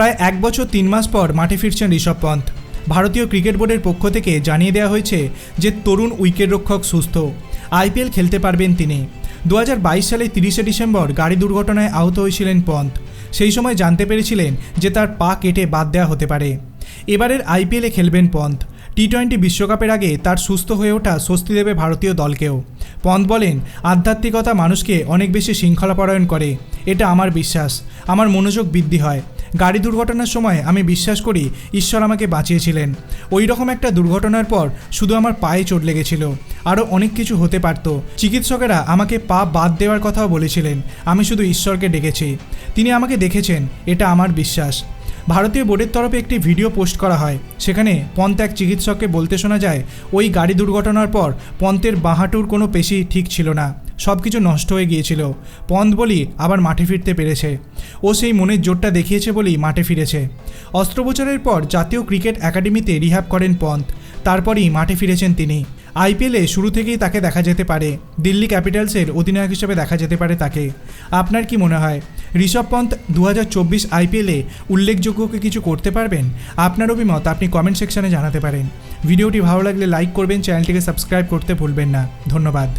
প্রায় এক বছর তিন মাস পর মাঠে ফিরছেন ঋষভ পন্থ। ভারতীয় ক্রিকেট বোর্ডের পক্ষ থেকে জানিয়ে দেওয়া হয়েছে যে তরুণ উইকেটরক্ষক সুস্থ। আইপিএল খেলতে পারবেন তিনি। দু হাজার বাইশ সালে তিরিশে ডিসেম্বর গাড়ি দুর্ঘটনায় আহত হয়েছিলেন পন্থ। সেই সময় জানতে পেরেছিলেন যে তার পা কেটে বাদ দেওয়া হতে পারে। এবারের আইপিএলে খেলবেন পন্থ। টি টোয়েন্টি বিশ্বকাপের আগে তার সুস্থ হয়ে ওঠা স্বস্তি দেবে ভারতীয় দলকেও। পন্থ বলেন, আধ্যাত্মিকতা মানুষকে অনেক বেশি শৃঙ্খলাপরায়ণ করে। এটা আমার বিশ্বাস। আমার মনোযোগ বৃদ্ধি হয়। গাড়ি দুর্ঘটনার সময় আমি বিশ্বাস করি ঈশ্বর আমাকে বাঁচিয়েছিলেন। ওই রকম একটা দুর্ঘটনার পর শুধু আমার পায়ে চোট লেগেছিল। আরও অনেক কিছু হতে পারত। চিকিৎসকেরা আমাকে পা বাদ দেওয়ার কথাও বলেছিলেন। আমি শুধু ঈশ্বরকে ডেকেছি। তিনি আমাকে দেখেছেন। এটা আমার বিশ্বাস। ভারতীয় বোর্ডের তরফে একটি ভিডিও পোস্ট করা হয়। সেখানে পন্থ এক চিকিৎসককে বলতে শোনা যায়, ওই গাড়ি দুর্ঘটনার পর পন্থের বাঁহাটুর কোনো পেশি ঠিক ছিল না। সব কিছু নষ্ট হয়ে গিয়েছিল। পন্থ বলি আবার মাঠে ফিরতে পেরেছে। ও সেই মনের জোরটা দেখিয়েছে বলেই মাঠে ফিরেছে। অস্ত্রোপচারের পর জাতীয় ক্রিকেট একাডেমিতে রিহ্যাব করেন পন্থ তারপরই মাঠে ফিরেছেন তিনি। আইপিএলে শুরু থেকেই তাকে দেখা যেতে পারে। দিল্লি ক্যাপিটালসের অধিনায়ক হিসেবে দেখা যেতে পারে তাকে। আপনার কি মনে হয়? ঋষভ পন্থ দু হাজার চব্বিশ আইপিএলে উল্লেখযোগ্যকে কিছু করতে পারবেন? আপনার অভিমত আপনি কমেন্ট সেকশনে জানাতে পারেন। ভিডিওটি ভালো লাগলে লাইক করবেন, চ্যানেলটিকে সাবস্ক্রাইব করতে ভুলবেন না। ধন্যবাদ।